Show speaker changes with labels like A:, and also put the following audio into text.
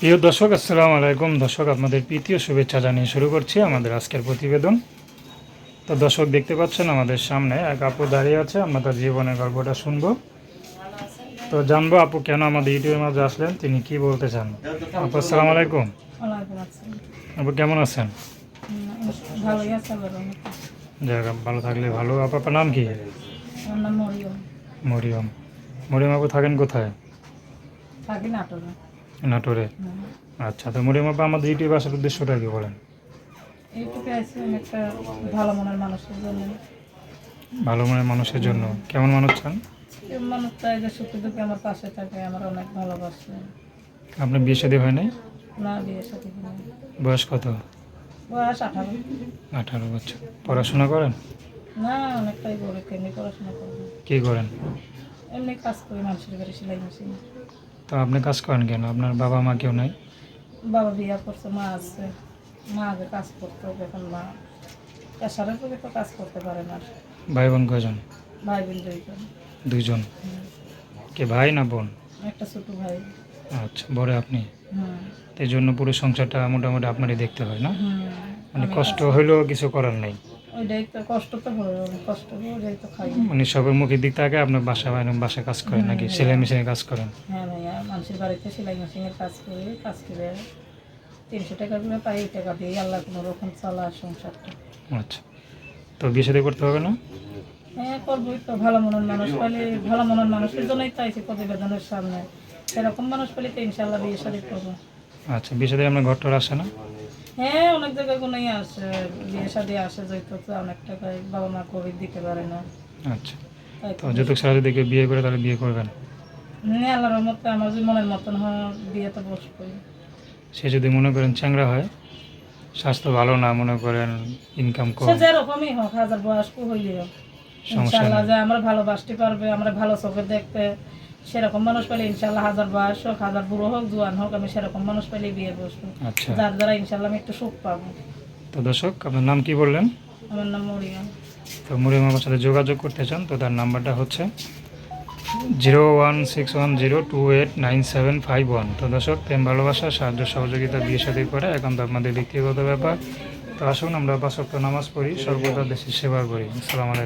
A: প্রিয় দর্শক আসসালামু আলাইকুম। দর্শক আপনাদের প্রীতীয় শুভেচ্ছা জানিয়ে শুরু করছি আমাদের আজকের প্রতিবেদন। তো দর্শক দেখতে পাচ্ছেন আমাদের সামনে এক আপু দাঁড়িয়ে আছে আমরা তার জীবনের গল্পটা শুনব। তো জানব আপু কেন আমাদের ইউটিউবের মাঝে আসলেন তিনি কি বলতে চান? আপু আসসালামু আলাইকুম। আপু কেমন আছেন? যাক ভালো থাকলে ভালো। আপু আপনার নাম কি?
B: মরিয়ম।
A: মরিয়ম। মরিয়ম আপু থাকেন কোথায়?
B: থাকি নাটোরে।
A: নাটোরে। আচ্ছা তো মরিয়ম আপু আমাদের ইউটিউবে আসার উদ্দেশ্যটা কি বলেন?
B: এইটুকু আছে একটা ভালো মনের মানুষের জন্য।
A: ভালো মনের মানুষের জন্য। কেমন মানুষ চান?
B: মানুষ চাই যে সুখে দুঃখে আমার পাশে থাকে আমার অনেক ভালোবাসে।
A: আপনার বিয়ে শাদী হয় নাই?
B: না বিয়ে সাথে কোনো
A: বয়স কত?
B: বয়স আঠারো।
A: আঠারো বছর। পড়াশোনা করেন?
B: না অনেকটাই গরিব কেমনি পড়াশোনা করেন
A: কি করেন?
B: এমনি কাজ করি মানুষের বাড়ি সেলাই মেশিন।
A: তো আপনি কাজ করেন কেন? আপনার বাবা মা কেউ নাই?
B: বাবা বিয়া করছে মা আছে। মা আগে কাজ করতো এখন মা। প্রেশারের প্রতি তো কাজ করতে পারে না
A: ভাই বোন কয়জন?
B: ভাই বোন দুইজন?
A: দুইজন কে ভাই না বোন?
B: একটা ছোট ভাই।
A: আচ্ছা বড় আপনি? এই জন্য পুরো সংসারটা মোটামুটি আপনারই দেখতে হয় না? মানে কষ্ট হইলেও কিছু করার নেই?
B: ওইটাই তো কষ্ট তো হয় কষ্ট করে তো খাই।
A: মানে সবের মুখের দিক থেকে আপনার বাসা বাইরে বাসায় কাজ করেন নাকি? সেলাই মেশিনে কাজ করেন?
B: হ্যাঁ ভাইয়া মানুষের বাড়িতে সেলাই মেশিনের কাজ করে কাজ করে তিনশো টাকা করে পাই এই টাকা দিয়ে আল্লাহ কোনো রকম চালা সংসারটা।
A: আচ্ছা। তো বিয়ে শাদী করতে হবে না?
B: হ্যাঁ করবোই তো ভালো মনের মানুষ পেলে ভালো মনের মানুষের জন্যই তো আইছি প্রতিবেদনের সামনে। সেরকম মানুষ পেলে তো ইনশাল্লাহ বিয়ে শাদী করব।
A: আচ্ছা বিয়ে শাদী আপনার ঘরটার আসে না?
B: হ্যাঁ অনেক জায়গায় কোনোই আসে বিয়ে শাদী আসে যেহেতু তো অনেক টাকায় বাবা মা করে দিতে পারে না।
A: আচ্ছা। তো যৌতুক ছাড়া যদি বিয়ে করে তাহলে বিয়ে করবেন
B: হ্যাঁ আল্লাহর মতো আমার যে মনের মতন হয় বিয়েতে বসবই।
A: সে যদি মনে করেন চ্যাংরা হয় স্বাস্থ্য ভালো না মনে করেন ইনকাম কম
B: সে যেরকমই হোক হাজার বয়স্ক হইলেও।
A: সমস্যা
B: ইনশাল্লাহ যে আমরা ভালোবাসতে পারবে আমরা ভালো চোখে দেখতে সেরকম মানুষ পেলে ইনশাল্লাহ হাজার বয়স হোক হাজার বুড়ো হোক জোয়ান হোক আমি সেরকম মানুষ পেলে বিয়ে বসবো।
A: আচ্ছা।
B: যার দ্বারা ইনশাল্লাহ আমি একটু সুখ পাবো।
A: তো দর্শক আপনার নাম কি বললেন?
B: আমার নাম মরিয়াম।
A: তো মুরিম আমার সাথে যোগাযোগ করতে চান তো তার নাম্বারটা হচ্ছে zero one six one zero two eight nine seven five one. তো দর্শক প্রেম ভালোবাসা সাহায্য সহযোগিতা বিয়ে সাথে করে এখন তো আপনাদের ব্যক্তিগত ব্যাপার। তো আসুন আমরা পাঁচক্ত নামাজ পড়ি সর্বদা দেশের সেবা করি। আসসালামু আলাইকুম।